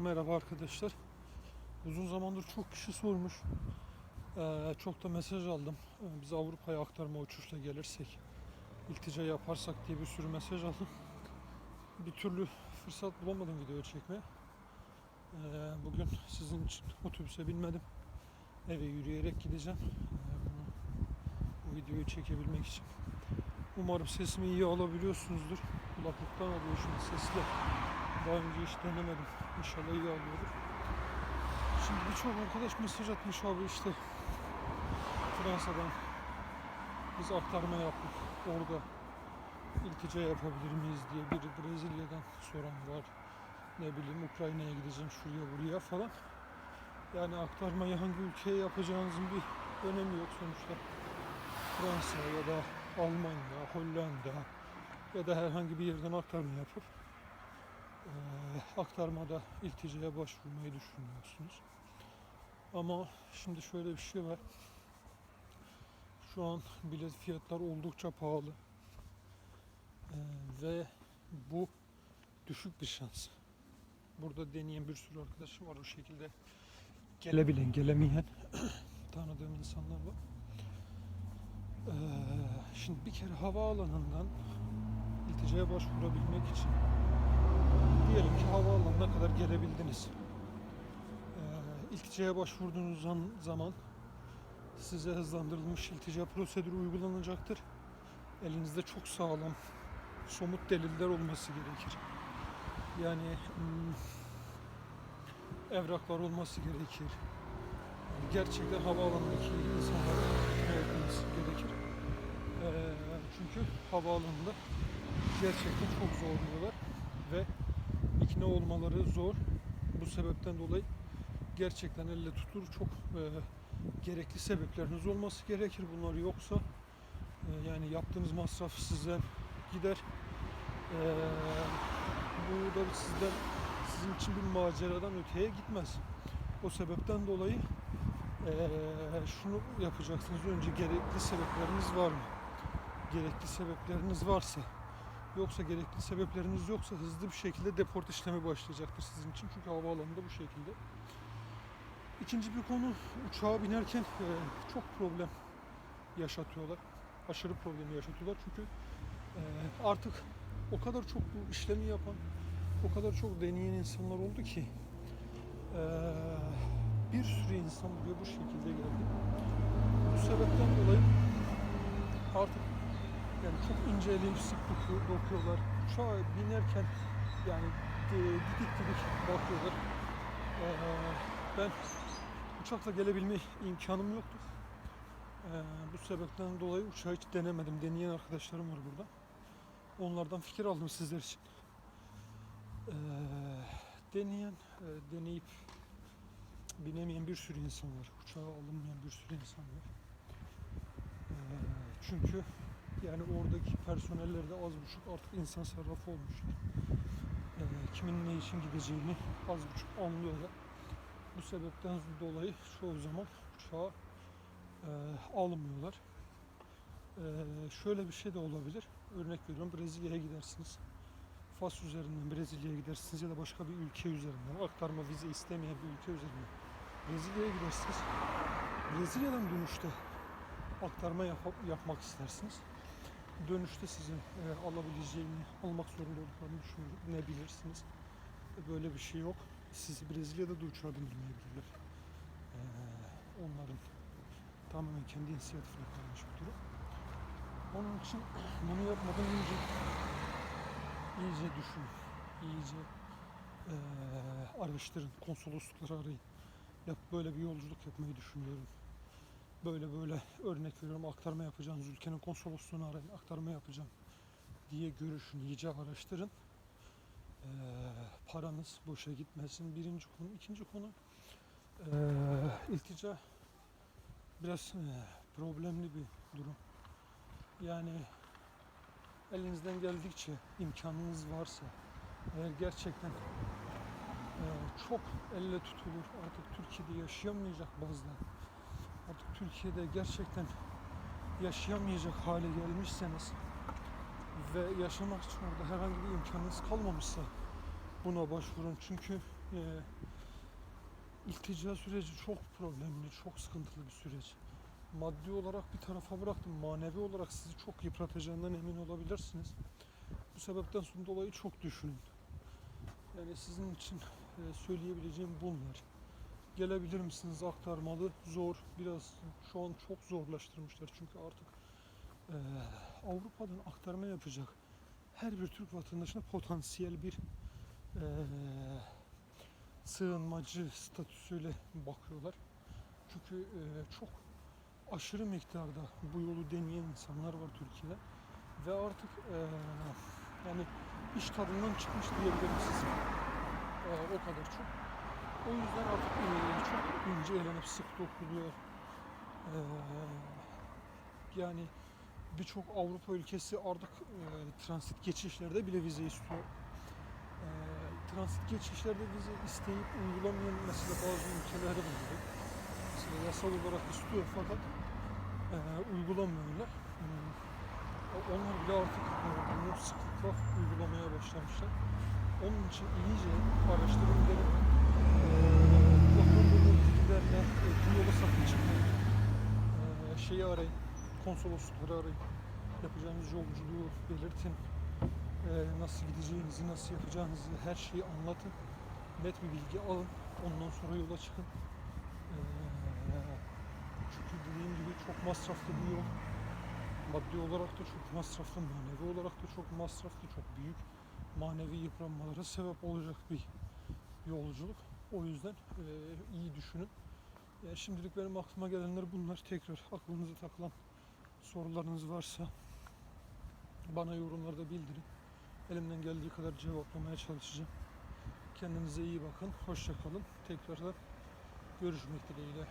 Merhaba arkadaşlar. Uzun zamandır çok kişi sormuş. Ee, çok da mesaj aldım. Ee, biz Avrupa'ya aktarma uçuşla gelirsek, iltica yaparsak diye bir sürü mesaj aldım. Bir türlü fırsat bulamadım video çekmeye. Ee, bugün sizin için otobüse binmedim. Eve yürüyerek gideceğim. Ee, bunu, bu videoyu çekebilmek için. Umarım sesimi iyi alabiliyorsunuzdur. Kulaklıktan alıyor şimdi sesi de. Daha önce hiç denemedim. İnşallah iyi alıyordur. Şimdi birçok arkadaş mesaj atmış abi işte Fransa'dan biz aktarma yaptık. Orada iltica yapabilir miyiz diye biri Brezilya'dan soran var. Ne bileyim Ukrayna'ya gideceğim şuraya buraya falan. Yani aktarmayı hangi ülkeye yapacağınızın bir önemi yok sonuçta. Fransa ya da Almanya, Hollanda ya da herhangi bir yerden aktarma yapıp eee, aktarmada ilticaya başvurmayı düşünüyorsunuz. Ama şimdi şöyle bir şey var. Şu an bilet fiyatları oldukça pahalı. Eee, ve bu düşük bir şans. Burada deneyen bir sürü arkadaşım var o şekilde gelebilen, gelemeyen tanıdığım insanlar var. Eee, şimdi bir kere havaalanından ilticaya başvurabilmek için diyelim ki havaalanına kadar gelebildiniz. Ee, ilticaya başvurduğunuz zaman size hızlandırılmış iltica prosedürü uygulanacaktır. Elinizde çok sağlam, somut deliller olması gerekir. Yani hmm, evraklar olması gerekir. Yani gerçekten havaalanındaki insanlara etmeniz gerekir. Ee, çünkü havaalanında gerçekten çok zorluyorlar ve ikna olmaları zor. Bu sebepten dolayı gerçekten elle tutulur çok e, gerekli sebepleriniz olması gerekir. Bunlar yoksa e, yani yaptığınız masraf sizden gider. E, bu da sizden sizin için bir maceradan öteye gitmez. O sebepten dolayı e, şunu yapacaksınız. Önce gerekli sebepleriniz var mı? Gerekli sebepleriniz varsa Yoksa gerekli sebepleriniz yoksa hızlı bir şekilde deport işlemi başlayacaktır sizin için. Çünkü havaalanında bu şekilde. İkinci bir konu uçağa binerken e, çok problem yaşatıyorlar. Aşırı problem yaşatıyorlar. Çünkü e, artık o kadar çok bu işlemi yapan, o kadar çok deneyen insanlar oldu ki e, bir sürü insan buraya bu şekilde geldi. Bu sebepten dolayı çok ince eleyip sık doku- dokuyorlar. Uçağa binerken yani e, didik didik bakıyorlar. Ee, ben uçakla gelebilme imkanım yoktu. Ee, bu sebepten dolayı uçağı hiç denemedim. Deneyen arkadaşlarım var burada. Onlardan fikir aldım sizler için. Ee, deneyen, e, deneyip binemeyen bir sürü insan var. Uçağa alınmayan bir sürü insan var. Ee, çünkü yani oradaki personeller de az buçuk artık insan sarrafı olmuşlar. Ee, kimin ne için gideceğini az buçuk anlıyorlar. Bu sebepten dolayı çoğu zaman uçağa e, almıyorlar. Ee, şöyle bir şey de olabilir. Örnek veriyorum Brezilya'ya gidersiniz. Fas üzerinden Brezilya'ya gidersiniz ya da başka bir ülke üzerinden aktarma vize istemeyen bir ülke üzerinden Brezilya'ya gidersiniz. Brezilya'dan dönüşte aktarma yap- yapmak istersiniz dönüşte sizin e, alabileceğini, almak zorunda olduklarını düşünebilirsiniz. E, Böyle bir şey yok. Sizi Brezilya'da da uçağa. E, onların tamamen kendi inisiyatifine kalmış bir durum. Onun için bunu yapmadan önce iyice düşün, iyice e, araştırın, konsoloslukları arayın. Yap, böyle bir yolculuk yapmayı düşünüyorum böyle böyle örnek veriyorum aktarma yapacağınız ülkenin konsolosluğunu arayın aktarma yapacağım diye görüşün iyice araştırın. Ee, paranız boşa gitmesin. Birinci konu. İkinci konu ee, iltica biraz e, problemli bir durum. Yani elinizden geldikçe imkanınız varsa eğer gerçekten e, çok elle tutulur artık Türkiye'de yaşayamayacak bazda artık Türkiye'de gerçekten yaşayamayacak hale gelmişseniz ve yaşamak için orada herhangi bir imkanınız kalmamışsa buna başvurun. Çünkü e, iltica süreci çok problemli, çok sıkıntılı bir süreç. Maddi olarak bir tarafa bıraktım, manevi olarak sizi çok yıpratacağından emin olabilirsiniz. Bu sebepten dolayı çok düşünün. Yani sizin için e, söyleyebileceğim bunlar. Gelebilir misiniz aktarmalı? Zor. Biraz şu an çok zorlaştırmışlar. Çünkü artık e, Avrupa'dan aktarma yapacak her bir Türk vatandaşına potansiyel bir e, sığınmacı statüsüyle bakıyorlar. Çünkü e, çok aşırı miktarda bu yolu deneyen insanlar var Türkiye'de ve artık e, yani iş tadından çıkmış diyebilirim size. E, o kadar çok. O yüzden artık e, çok ince elenip sık dokuluyor. E, yani birçok Avrupa ülkesi artık e, transit geçişlerde bile vize istiyor. E, transit geçişlerde vize isteyip uygulamayan mesela bazı ülkeler var. Mesela yasal olarak istiyor fakat e, uygulamıyorlar. Hmm, Onlar bile artık e, bunu uygulamaya başlamışlar. Onun için iyice araştırın derim. Yetkililerine e, bu yola sakın çıkmayın. E, şeyi arayın, konsoloslukları arayın. Yapacağınız yolculuğu belirtin. E, nasıl gideceğinizi, nasıl yapacağınızı her şeyi anlatın. Net bir bilgi alın. Ondan sonra yola çıkın. E, çünkü dediğim gibi çok masraflı bir yol. Maddi olarak da çok masraflı, manevi olarak da çok masraflı, çok büyük manevi yıpranmalara sebep olacak bir yolculuk. O yüzden e, iyi düşünün. Ya şimdilik benim aklıma gelenler bunlar. Tekrar aklınıza takılan sorularınız varsa bana yorumlarda bildirin. Elimden geldiği kadar cevaplamaya çalışacağım. Kendinize iyi bakın. Hoşça kalın. Tekrardan görüşmek dileğiyle.